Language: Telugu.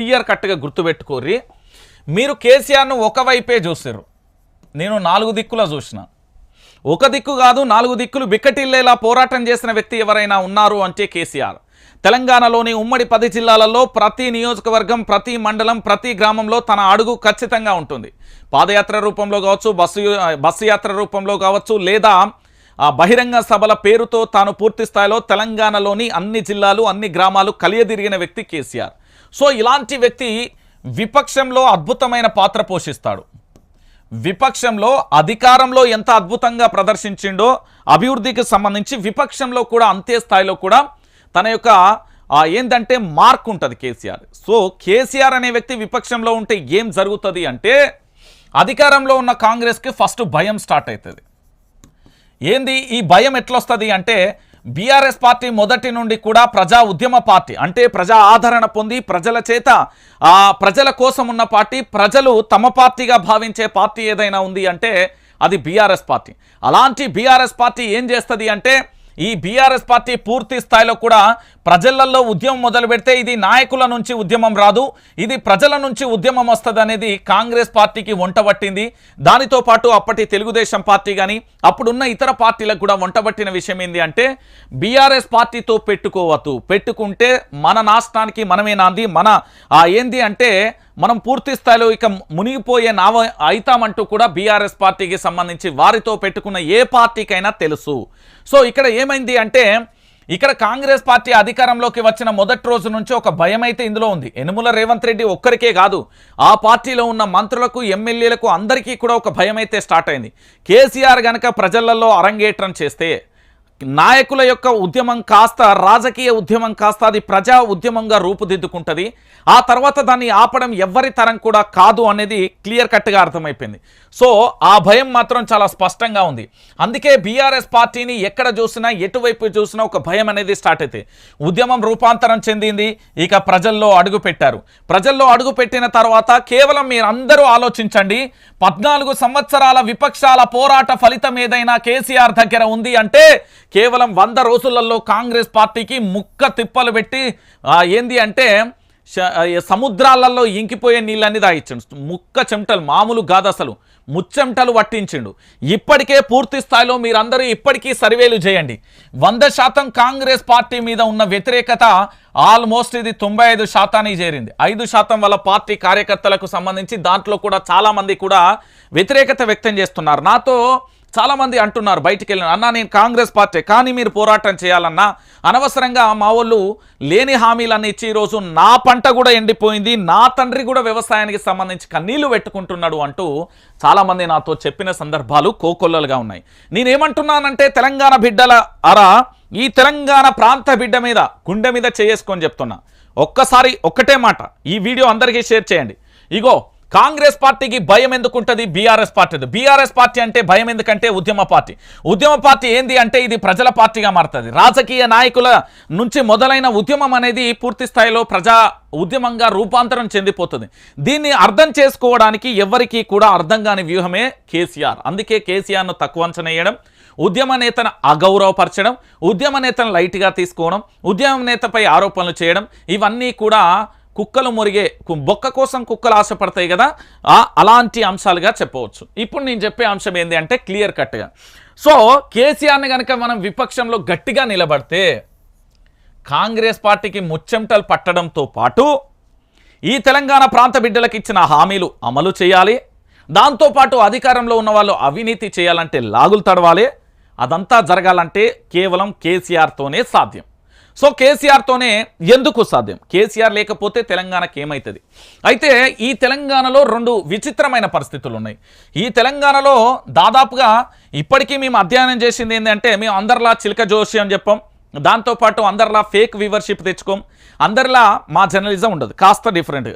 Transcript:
క్లియర్ కట్గా గుర్తుపెట్టుకోర్రి. మీరు కేసీఆర్ను ఒకవైపే చూసారు నేను నాలుగు దిక్కులా చూసిన. ఒక దిక్కు కాదు నాలుగు దిక్కులు బిక్కటిల్లేలా పోరాటం చేసిన వ్యక్తి ఎవరైనా ఉన్నారు అంటే కేసీఆర్. తెలంగాణలోని ఉమ్మడి పది జిల్లాలలో ప్రతి నియోజకవర్గం ప్రతి మండలం ప్రతి గ్రామంలో తన అడుగు ఖచ్చితంగా ఉంటుంది. పాదయాత్ర రూపంలో కావచ్చు బస్సు బస్సు యాత్ర రూపంలో కావచ్చు లేదా ఆ బహిరంగ సభల పేరుతో తాను పూర్తి స్థాయిలో తెలంగాణలోని అన్ని జిల్లాలు అన్ని గ్రామాలు కలియదిరిగిన వ్యక్తి కేసీఆర్. సో ఇలాంటి వ్యక్తి విపక్షంలో అద్భుతమైన పాత్ర పోషిస్తాడు. విపక్షంలో అధికారంలో ఎంత అద్భుతంగా ప్రదర్శించిండో అభివృద్ధికి సంబంధించి విపక్షంలో కూడా అంతే స్థాయిలో కూడా తన యొక్క ఏంటంటే మార్క్ ఉంటుంది కేసీఆర్. సో కేసీఆర్ అనే వ్యక్తి విపక్షంలో ఉంటే ఏం జరుగుతుంది అంటే అధికారంలో ఉన్న కాంగ్రెస్కి ఫస్ట్ భయం స్టార్ట్ అవుతుంది ఏంది? ఈ భయం ఎట్లొస్తుంది అంటే బీఆర్ఎస్ పార్టీ మొదటి నుండి కూడా ప్రజా ఉద్యమ పార్టీ అంటే ప్రజా ఆదరణ పొంది ప్రజల చేత ఆ ప్రజల కోసం ఉన్న పార్టీ ప్రజలు తమ పార్టీగా భావించే పార్టీ ఏదైనా ఉంది అంటే అది బీఆర్ఎస్ పార్టీ. అలాంటి బీఆర్ఎస్ పార్టీ ఏం చేస్తుంది అంటే ఈ బీఆర్ఎస్ పార్టీ పూర్తి స్థాయిలో కూడా ప్రజలలో ఉద్యమం మొదలు పెడితే ఇది నాయకుల నుంచి ఉద్యమం రాదు ఇది ప్రజల నుంచి ఉద్యమం వస్తుంది అనేది కాంగ్రెస్ పార్టీకి వంటబట్టింది దానితో పాటు అప్పటి తెలుగుదేశం పార్టీ కానీ అప్పుడున్న ఇతర పార్టీలకు కూడా వంటబట్టిన విషయం ఏంది అంటే బీఆర్ఎస్ పార్టీతో పెట్టుకోవద్దు. పెట్టుకుంటే మన నాశనానికి మనమే నాంది మన ఏంది అంటే మనం పూర్తి స్థాయిలో ఇక మునిగిపోయే నావ అవుతామంటూ కూడా బీఆర్ఎస్ పార్టీకి సంబంధించి వారితో పెట్టుకున్న ఏ పార్టీకైనా తెలుసు. సో ఇక్కడ ఏమైంది అంటే ఇక్కడ కాంగ్రెస్ పార్టీ అధికారంలోకి వచ్చిన మొదటి రోజు నుంచి ఒక భయం అయితే ఇందులో ఉంది. యనుమల రేవంత్ రెడ్డి ఒక్కరికే కాదు ఆ పార్టీలో ఉన్న మంత్రులకు ఎమ్మెల్యేలకు అందరికీ కూడా ఒక భయం అయితే స్టార్ట్ అయింది. కేసీఆర్ గనక ప్రజలలో అరంగేట్రం చేస్తే నాయకుల యొక్క ఉద్యమం కాస్త రాజకీయ ఉద్యమం కాస్త అది ప్రజా ఉద్యమంగా రూపుదిద్దుకుంటుంది. ఆ తర్వాత దాన్ని ఆపడం ఎవ్వరి తరం కూడా కాదు అనేది క్లియర్ కట్గా అర్థమైపోయింది. సో ఆ భయం మాత్రం చాలా స్పష్టంగా ఉంది. అందుకే బీఆర్ఎస్ పార్టీని ఎక్కడ చూసినా ఎటువైపు చూసినా ఒక భయం అనేది స్టార్ట్ అయితే ఉద్యమం రూపాంతరం చెందింది ఇక ప్రజల్లో అడుగు పెట్టారు ప్రజల్లో అడుగు పెట్టిన తర్వాత కేవలం మీరందరూ ఆలోచించండి. పద్నాలుగు సంవత్సరాల విపక్షాల పోరాట ఫలితం ఏదైనా కేసీఆర్ దగ్గర ఉంది అంటే కేవలం వంద రోజులలో కాంగ్రెస్ పార్టీకి ముక్క తిప్పలు పెట్టి ఏంది అంటే సముద్రాలలో ఇంకిపోయే నీళ్ళని దాయిచ్చిండు ముక్క చెమటలు మామూలు కాదు అసలు. ముచ్చెమటలు పట్టించిండు. ఇప్పటికే పూర్తి స్థాయిలో మీరందరూ ఇప్పటికీ సర్వేలు చేయండి. వంద శాతం కాంగ్రెస్ పార్టీ మీద ఉన్న వ్యతిరేకత ఆల్మోస్ట్ ఇది తొంభై ఐదు శాతానికి చేరింది. ఐదు శాతం వాళ్ళ పార్టీ కార్యకర్తలకు సంబంధించి దాంట్లో కూడా చాలామంది కూడా వ్యతిరేకత వ్యక్తం చేస్తున్నారు. నాతో చాలామంది అంటున్నారు బయటికి వెళ్ళిన అన్నా నేను కాంగ్రెస్ పార్టీ కానీ మీరు పోరాటం చేయాలన్నా అనవసరంగా మా వాళ్ళు లేని హామీలన్నీ ఇచ్చి ఈరోజు నా పంట కూడా ఎండిపోయింది నా తండ్రి కూడా వ్యవసాయానికి సంబంధించి కన్నీళ్ళు పెట్టుకుంటున్నాడు అంటూ చాలామంది నాతో చెప్పిన సందర్భాలు కోకొల్లలుగా ఉన్నాయి. నేనేమంటున్నానంటే తెలంగాణ బిడ్డల అరా ఈ తెలంగాణ ప్రాంత బిడ్డ మీద గుండె మీద చేసుకొని చెప్తున్నా. ఒక్కసారి ఒక్కటే మాట ఈ వీడియో అందరికీ షేర్ చేయండి. ఇగో కాంగ్రెస్ పార్టీకి భయం ఎందుకుంటుంది? బీఆర్ఎస్ పార్టీ బీఆర్ఎస్ పార్టీ అంటే భయం ఎందుకంటే ఉద్యమ పార్టీ. ఉద్యమ పార్టీ ఏంది అంటే ఇది ప్రజల పార్టీగా మారుతుంది. రాజకీయ నాయకుల నుంచి మొదలైన ఉద్యమం అనేది పూర్తి స్థాయిలో ప్రజా ఉద్యమంగా రూపాంతరం చెందిపోతుంది. దీన్ని అర్థం చేసుకోవడానికి ఎవరికీ కూడా అర్థం కాని వ్యూహమే కేసీఆర్. అందుకే కేసీఆర్ను తక్కువ అంచనా వేయడం ఉద్యమ నేతను అగౌరవపరచడం ఉద్యమ నేతను లైట్గా తీసుకోవడం ఉద్యమ నేతపై ఆరోపణలు చేయడం ఇవన్నీ కూడా కుక్కలు మురిగే కు- బొక్క కోసం కుక్కలు ఆశపడతాయి కదా? అలాంటి అంశాలుగా చెప్పవచ్చు. ఇప్పుడు నేను చెప్పే అంశం ఏంటి అంటే క్లియర్ కట్గా. సో కేసీఆర్ని కనుక మనం విపక్షంలో గట్టిగా నిలబడితే కాంగ్రెస్ పార్టీకి ముచ్చెంటలు పట్టడంతో పాటు ఈ తెలంగాణ ప్రాంత బిడ్డలకు ఇచ్చిన హామీలు అమలు చేయాలి. దాంతోపాటు అధికారంలో ఉన్న వాళ్ళు అవినీతి చేయాలంటే లాగులు తడవాలి. అదంతా జరగాలంటే కేవలం కేసీఆర్తోనే సాధ్యం. సో కేసీఆర్తోనే ఎందుకు సాధ్యం? కేసీఆర్ లేకపోతే తెలంగాణకి ఏమవుతుంది అయితే ఈ తెలంగాణలో రెండు విచిత్రమైన పరిస్థితులు ఉన్నాయి ఈ తెలంగాణలో దాదాపుగా ఇప్పటికీ మేము అధ్యయనం చేసింది ఏంటంటే మేము అందరిలా చిలక జోషి అని చెప్పాం. దాంతోపాటు అందరిలా ఫేక్ వ్యూవర్షిప్ తెచ్చుకోం. అందరిలా మా జర్నలిజం ఉండదు. కాస్త డిఫరెంట్